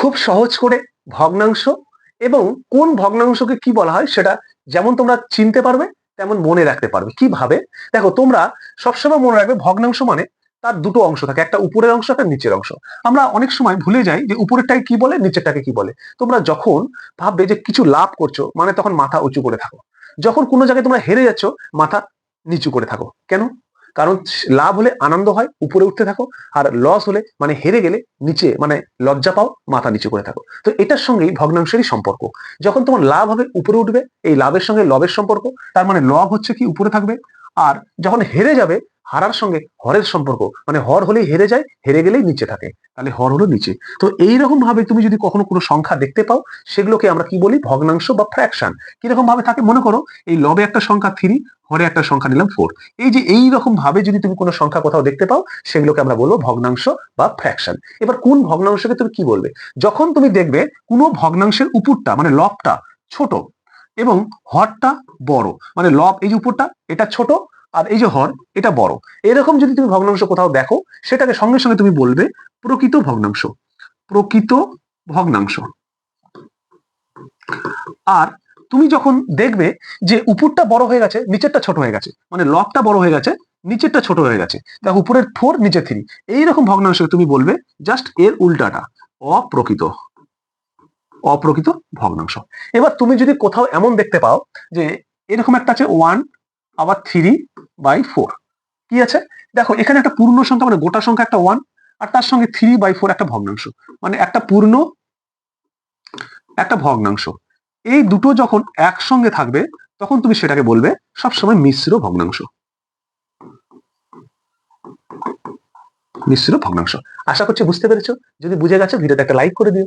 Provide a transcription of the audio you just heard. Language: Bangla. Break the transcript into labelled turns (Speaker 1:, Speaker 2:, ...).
Speaker 1: খুব সহজ করে ভগ্নাংশ এবং কোন ভগ্নাংশকে কি বলা হয় সেটা যেমন তোমরা চিনতে পারবে, তেমন মনে রাখতে পারবে। কীভাবে? দেখো, তোমরা সবসময় মনে রাখবে ভগ্নাংশ মানে তার দুটো অংশ থাকে, একটা উপরের অংশ, একটা নিচের অংশ। আমরা অনেক সময় ভুলে যাই যে উপরেরটাকে কি বলে, নিচেরটাকে কি বলে। তোমরা যখন ভাববে যে কিছু লাভ করছ মানে তখন মাথা উঁচু করে থাকো। যখন কোনো জায়গায় তোমরা হেরে যাচ্ছ, মাথা নিচু করে থাকো। কেন? কারণ লাভ হলে আনন্দ হয়, উপরে উঠতে থাকো, আর লস হলে মানে হেরে গেলে নিচে মানে লজ্জা পাও, মাথা নিচে করে থাকো। তো এটার সঙ্গেই ভগ্নাংশেরই সম্পর্ক। যখন তোমার লাভ হবে, উপরে উঠবে, এই লাভের সঙ্গে লবের সম্পর্ক, তার মানে লব হচ্ছে কি, উপরে থাকবে। আর যখন হেরে যাবে, হারার সঙ্গে হরের সম্পর্ক মানে হর হলেই হেরে যায়, হেরে গেলেই নিচে থাকে, তাহলে হর হলো নিচে। তো এইরকম ভাবে তুমি যদি কখনো কোনো সংখ্যা দেখতে পাও, সেগুলোকে আমরা কি বলি? ভগ্নাংশ বা ফ্র্যাকশন কীরকম ভাবে থাকে? মনে করো, এই লবে একটা সংখ্যা থ্রি হরে একটা সংখ্যা নিলাম ফোর এই যে এই রকম ভাবে যদি তুমি কোনো সংখ্যা কোথাও দেখতে পাও, সেগুলোকে আমরা বলব ভগ্নাংশ বা ফ্র্যাকশন এবার কোন ভগ্নাংশকে তুমি কি বলবে? যখন তুমি দেখবে কোনো ভগ্নাংশের উপরটা মানে লবটা ছোট এবং হরটা বড়। মানে লব এই যে উপরটা, এটা ছোট, আর এই যে হর, এটা বড়। এরকম যদি তুমি ভগ্নাংশ কোথাও দেখো, সেটাকে সঙ্গে সঙ্গে তুমি বলবে প্রকৃত ভগ্নাংশ। প্রকৃত ভগ্নাংশ। আর তুমি যখন দেখবে যে উপরটা বড় হয়ে গেছে, নিচেরটা ছোট হয়ে গেছে মানে লবটা বড় হয়ে গেছে, নিচেরটা ছোট হয়ে গেছে দেখো উপরের ফোর নিচে থ্রি এইরকম ভগ্নাংশকে তুমি বলবে জাস্ট এর উল্টাটা, অপ্রকৃত। অপ্রকৃত ভগ্নাংশ। এবার তুমি যদি কোথাও এমন দেখতে পাও যে এরকম একটা আছে ওয়ান আবার থ্রি বাই ফোর কি আছে? দেখো, এখানে একটা পূর্ণ সংখ্যা মানে গোটা সংখ্যা একটা ওয়ান আর তার সঙ্গে থ্রি বাই ফোর একটা ভগ্নাংশ। মানে একটা পূর্ণ, একটা ভগ্নাংশ। এই দুটো যখন একসঙ্গে থাকবে, তখন তুমি সেটাকে বলবে সবসময় মিশ্র ভগ্নাংশ। মিশ্র ভগ্নাংশ। আশা করছি বুঝতে পেরেছ। যদি বুঝে গেছো, ভিডিওতে একটা লাইক করে দিও।